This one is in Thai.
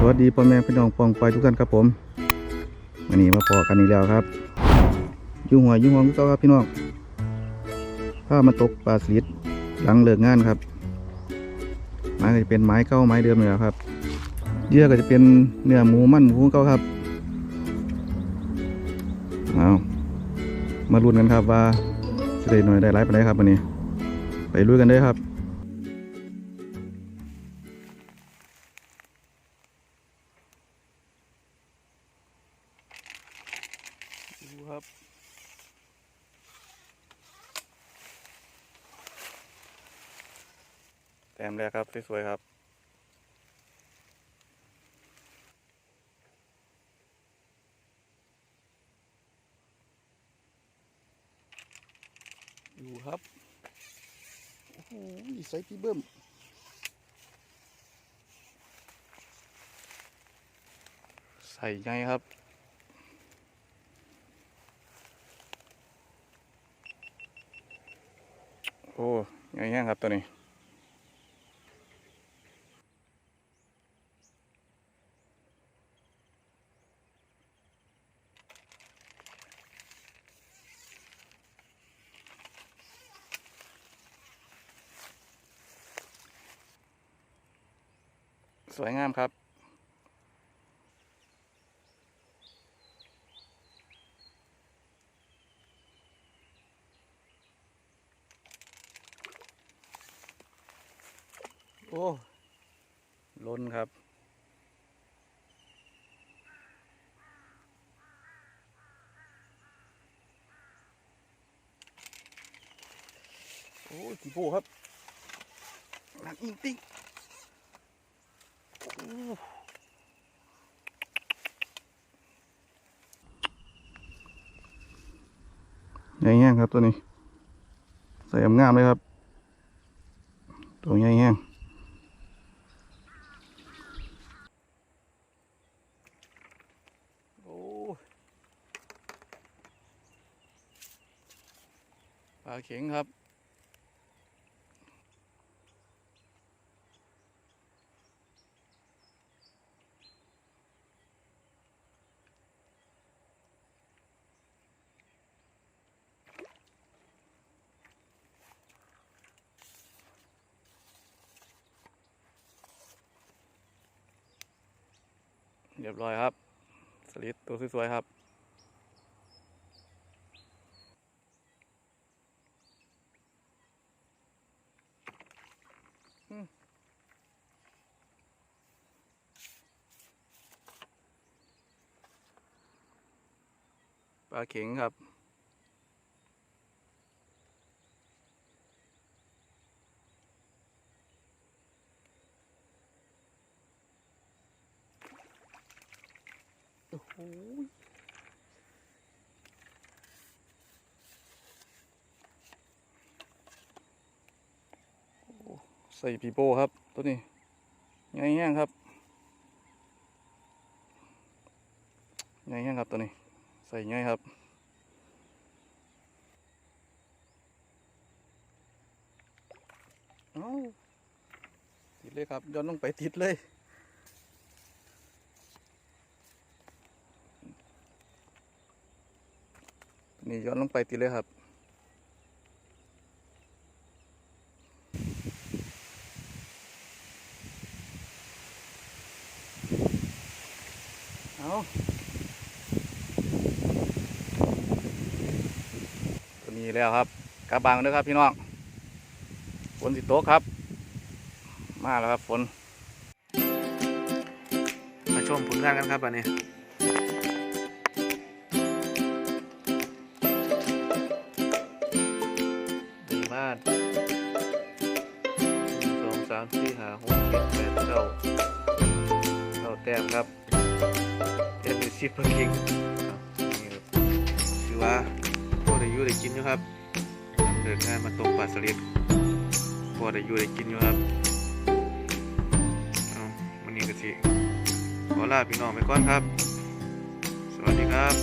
สวัสดีพ่อแม่พี่น้องปองไปทุกท่านครับผมวันนี้มาพอกันอีกแล้วครับยุ่งหัวยุ่งหัวก็ครับพี่น้องผ้ามาตกปลาสลิดหลังเลิกงานครับไม้ก็จะเป็นไม้เก้าไม้เดิมเลยครับเยื่อก็จะเป็นเนื้อหมูมันหมูเก้าครับเอามาลุ้นกันครับว่าจะได้หน่อยได้ไรไปไหนครับวันนี้ ไปลุยกันเลยครับ ครับ แต้มแรกครับ สวยๆครับดูครับ โอ้โหใส่พี่เบิ้มใส่ไงครับ โอ้ยงแห้งครับตัวนี้สวยงามครับ โอ้ล้นครับ โอ้ยกี่โบครับหนักอิงติ้งโอ้ใหญ่แห้งครับตัวนี้ ใส่งามเลยครับ ตัวใหญ่แห้ง โอ้ ปลาเข็งครับ เรียบร้อยครับ สลิดตัวสวยๆครับาเข็งครับ โอ้โหใส่ปีโป้ครับ ตัวนี้ง่ายแห้งครับง่ายแห้งครับตัวนี้ ใส่ง่ายครับเอาติดเลยครับย้อนลงไปติดเลยนี่ย้อนลงไปติดเลยครับเอาตัว นี้แล้วครับกระบังด้วยครับพี่น้องฝนสิโตกครับ มาแล้วครับฝนมาชมผลงานกันครับอันนี้หนึ่งบ้านหนึ่งสองสามสี่ห้าหกเจ็ดแปดเก้าเก้าแต้มครับแต้มอยู่สิบเพิ่งเอง ได้กินอยู่ครับเดินทางมาตกปลาสลิดพอได้อยู่ได้กินอยู่ครับเอาวันนี้ก็สิขอลาพี่น้องไปก่อนครับ สวัสดีครับ